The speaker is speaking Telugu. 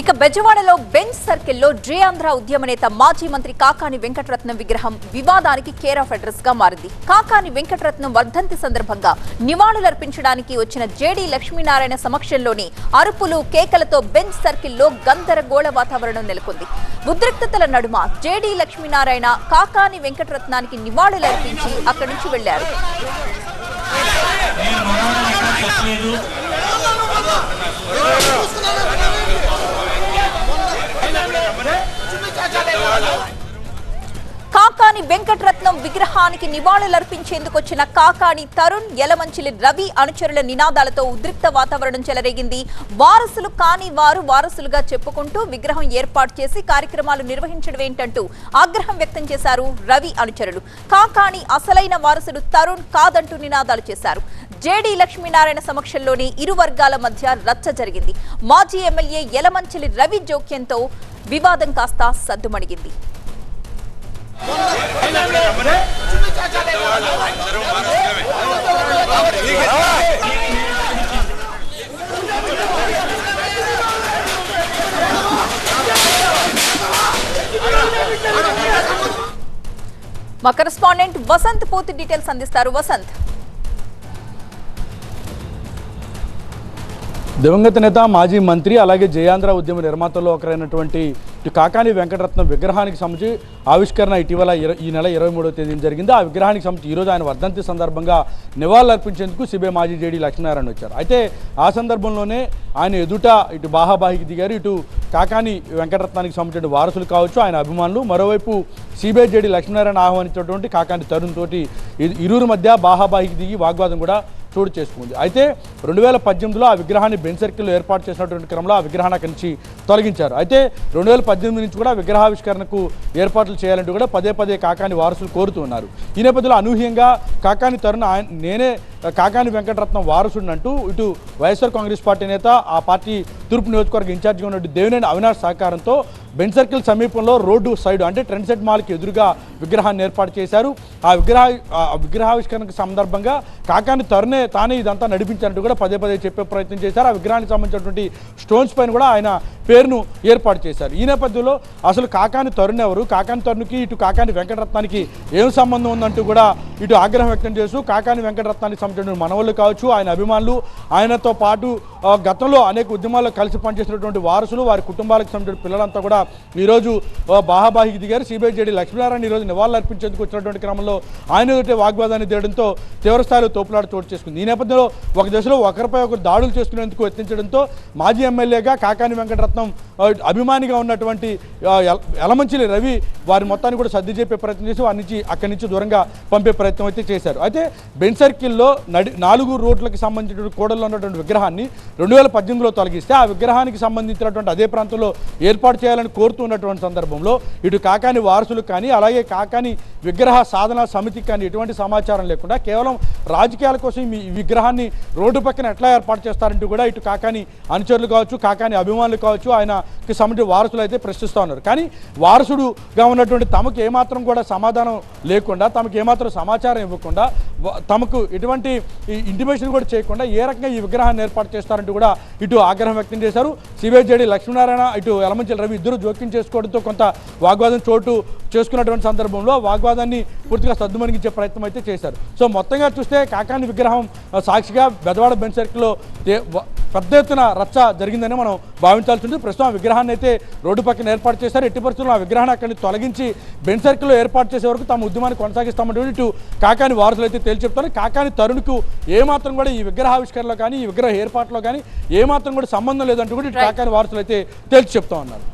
ఇక బెజవాడలో బెంచ్ సర్కిల్లో జే ఆంధ్ర ఉద్యమ నేత మాజీ మంత్రి కాకాని వెంకటరత్నం విగ్రహం వివాదానికి కేర్ ఆఫ్ అడ్రస్గా మారింది. కాకాని వెంకటరత్నం వర్ధంతి సందర్భంగా నివాళులర్పించడానికి వచ్చిన జేడీ లక్ష్మీనారాయణ సమక్షంలోని అరుపులు కేకలతో బెంచ్ సర్కిల్లో గందరగోళ వాతావరణం నెలకొంది. ఉద్రిక్తతల నడుమ జేడీ లక్ష్మీనారాయణ కాకాని వెంకటరత్నానికి నివాళులర్పించి అక్కడి నుంచి వెళ్ళారు కాకాని వెంకటరత్నం విగ్రహానికి నివాళులర్పించేందుకు వచ్చిన కాకాని తరుణ్ యలమంచిలి రవి అనుచరుల నినాదాలతో ఉద్రిక్త వాతావరణం చెలరేగింది. వారసులు కాని వారు వారసులుగా చెప్పుకుంటూ విగ్రహం ఏర్పాటు చేసి కార్యక్రమాలు నిర్వహించడం ఏంటంటూ ఆగ్రహం వ్యక్తం చేశారు రవి అనుచరులు. కాకాని అసలైన వారసుడు తరుణ్ కాదంటూ నినాదాలు చేశారు. జేడీ లక్ష్మీనారాయణ సమక్షంలోని ఇరు వర్గాల మధ్య రచ్చ జరిగింది. మాజీ ఎమ్మెల్యే యలమంచిలి రవి జోక్యంతో వివాదం కాస్త సద్దుమణిగింది. మా కరెస్పాండెంట్ వసంత్ పూర్తి డీటెయిల్స్ అందిస్తారు. వసంత్. దివంగత నేత మాజీ మంత్రి అలాగే జయాంధ్ర ఉద్యమ నిర్మాతల్లో ఒకరైనటువంటి కాకాని వెంకటరత్నం విగ్రహానికి సంబంధించి ఆవిష్కరణ ఇటీవల ఈ నెల ఇరవై మూడవ తేదీన జరిగింది. ఆ విగ్రహానికి సంబంధించి ఈరోజు ఆయన వర్ధంతి సందర్భంగా నివాళులర్పించేందుకు సిబిఐ మాజీ జేడీ లక్ష్మీనారాయణ వచ్చారు. అయితే ఆ సందర్భంలోనే ఆయన ఎదుట ఇటు బాహాబాహికి దిగారు. ఇటు కాకాని వెంకటరత్నానికి సంబంధించిన వారసులు కావచ్చు ఆయన అభిమానులు. మరోవైపు సిబిఐ జేడీ లక్ష్మీనారాయణ ఆహ్వానించినటువంటి కాకాని తరుణ్ తోటి ఇరువురు మధ్య బాహాబాహికి దిగి వాగ్వాదం కూడా చోటు చేసుకుంది. అయితే రెండు వేల పద్దెనిమిదిలో ఆ విగ్రహాన్ని బెన్ సర్కిల్లో ఏర్పాటు చేసినటువంటి క్రమంలో ఆ విగ్రహాన్ని అక్కడి నుంచి తొలగించారు. అయితే రెండు వేల పద్దెనిమిది నుంచి కూడా విగ్రహావిష్కరణకు ఏర్పాట్లు చేయాలంటూ కూడా పదే పదే కాకాని వారసులు కోరుతూ ఉన్నారు. ఈ నేపథ్యంలో అనూహ్యంగా కాకాని తరుణ నేనే కాకాని వెంకటరత్నం వారసుడిని అంటూ ఇటు వైఎస్ఆర్ కాంగ్రెస్ పార్టీ నేత ఆ పార్టీ తూర్పు నియోజకవర్గ ఇన్ఛార్జిగా ఉన్నట్టు దేవినేని అవినాష్ సహకారంతో బెంచ్ సర్కిల్ సమీపంలో రోడ్డు సైడ్ అంటే ట్రెండ్ సెట్ మాల్కి ఎదురుగా విగ్రహాన్ని ఏర్పాటు చేశారు. ఆ విగ్రహ విగ్రహావిష్కరణకు సందర్భంగా కాకాని తరుణే తానే ఇదంతా నడిపించినట్టు కూడా పదే పదే చెప్పే ప్రయత్నం చేశారు. ఆ విగ్రహానికి సంబంధించినటువంటి స్టోన్స్ పైన కూడా ఆయన పేరును ఏర్పాటు చేశారు. ఈ నేపథ్యంలో అసలు కాకాని తరుణ్ ఎవరు? కాకాని తరుణ్కి ఇటు కాకాని వెంకటరత్నానికి ఏం సంబంధం ఉందంటూ కూడా ఇటు ఆగ్రహం వ్యక్తం చేస్తూ కాకాని వెంకటరత్నానికి సంబంధించిన మనవళ్ళు కావచ్చు ఆయన అభిమానులు ఆయనతో పాటు గతంలో అనేక ఉద్యమాల్లో కలిసి పనిచేసినటువంటి వారసులు వారి కుటుంబాలకు సంబంధించిన పిల్లలంతా కూడా ఈరోజు బాహాబాహికి దిగారు సిబిఐ జేడీ లక్ష్మీనారాయణ ఈరోజు నివాళులర్పించేందుకు వచ్చినటువంటి క్రమంలో ఆయన ఎదుటే వాగ్వాదాన్ని తీయడంతో తీవ్రస్థాయిలో తోపులాట చోటు చేసుకుంది. ఈ నేపథ్యంలో ఒక దశలో ఒకరిపై ఒకరు దాడులు చేసుకునేందుకు యత్నించడంతో మాజీ ఎమ్మెల్యేగా కాకాని వెంకటరత్నం అభిమానిగా ఉన్నటువంటి ఎలమంచిలి రవి వారి మొత్తాన్ని కూడా సర్ది చెప్పే ప్రయత్నం చేసి వారి నుంచి అక్కడి నుంచి దూరంగా పంపే ప్రయత్నం అయితే చేశారు. అయితే బెన్ సర్కిల్లో నడి నాలుగు రోడ్లకు సంబంధించినటువంటి కూడల్లో ఉన్నటువంటి విగ్రహాన్ని రెండు వేల పద్దెనిమిదిలో తొలగిస్తే ఆ విగ్రహానికి సంబంధించినటువంటి అదే ప్రాంతంలో ఏర్పాటు చేయాలని కోరుతున్నటువంటి సందర్భంలో ఇటు కాకాని వారసులు కానీ అలాగే కాకాని విగ్రహ సాధన సమితికి కానీ ఎటువంటి సమాచారం లేకుండా కేవలం రాజకీయాల కోసం ఈ విగ్రహాన్ని రోడ్డు పక్కన ఎట్లా ఏర్పాటు చేస్తారంటూ కూడా ఇటు కాకాని అనుచరులు కావచ్చు కాకాని అభిమానులు కావచ్చు ఆయనకి సంబంధించిన వారసులు అయితే ప్రశ్నిస్తూ ఉన్నారు. కానీ వారసుడుగా ఉన్నటువంటి తమకు ఏమాత్రం కూడా సమాధానం లేకుండా తమకు ఏమాత్రం సమాచారం ఇవ్వకుండా తమకు ఎటువంటి ఇంటిమేషన్ కూడా చేయకుండా ఏ రకంగా ఈ విగ్రహాన్ని ఏర్పాటు చేస్తారంటూ కూడా ఇటు ఆగ్రహం వ్యక్తం చేశారు. సిబిఐజేడి లక్ష్మీనారాయణ ఇటు యలమంచిల రవి ఇద్దరు జోక్యం చేసుకోవడంతో కొంత వాగ్వాదం చోటు చేసుకున్నటువంటి సందర్భంలో వాగ్వాదాన్ని పూర్తిగా సద్దుమణిగించే ప్రయత్నం అయితే చేశారు. సో మొత్తంగా చూస్తే కాకాని విగ్రహం సాక్షిగా బెదవాడ బెంచ్ సర్కిల్లో పెద్ద ఎత్తున రచ్చ జరిగిందని మనం భావించాల్సి ఉంటుంది ప్రస్తుతం ఆ విగ్రహాన్ని అయితే రోడ్డు పక్కన ఏర్పాటు చేశారు. ఎట్టి పరిస్థితుల్లో ఆ విగ్రహాన్ని అక్కడి నుంచి తొలగించి బెంచ్ సర్కిల్లో ఏర్పాటు చేసే వరకు తమ ఉద్యమాన్ని కొనసాగిస్తామంటే ఇటు కాకాని వారసులు అయితే తేల్చి చెప్తారు కాకాని తరుణ్కు ఏమాత్రం కూడా ఈ విగ్రహావిష్కరణలో కానీ ఈ విగ్రహ ఏర్పాటులో కానీ ఏమాత్రం కూడా సంబంధం లేదంటూ కూడా. కాకాని వారసులు అయితే తేల్చి చెప్తా ఉన్నారు.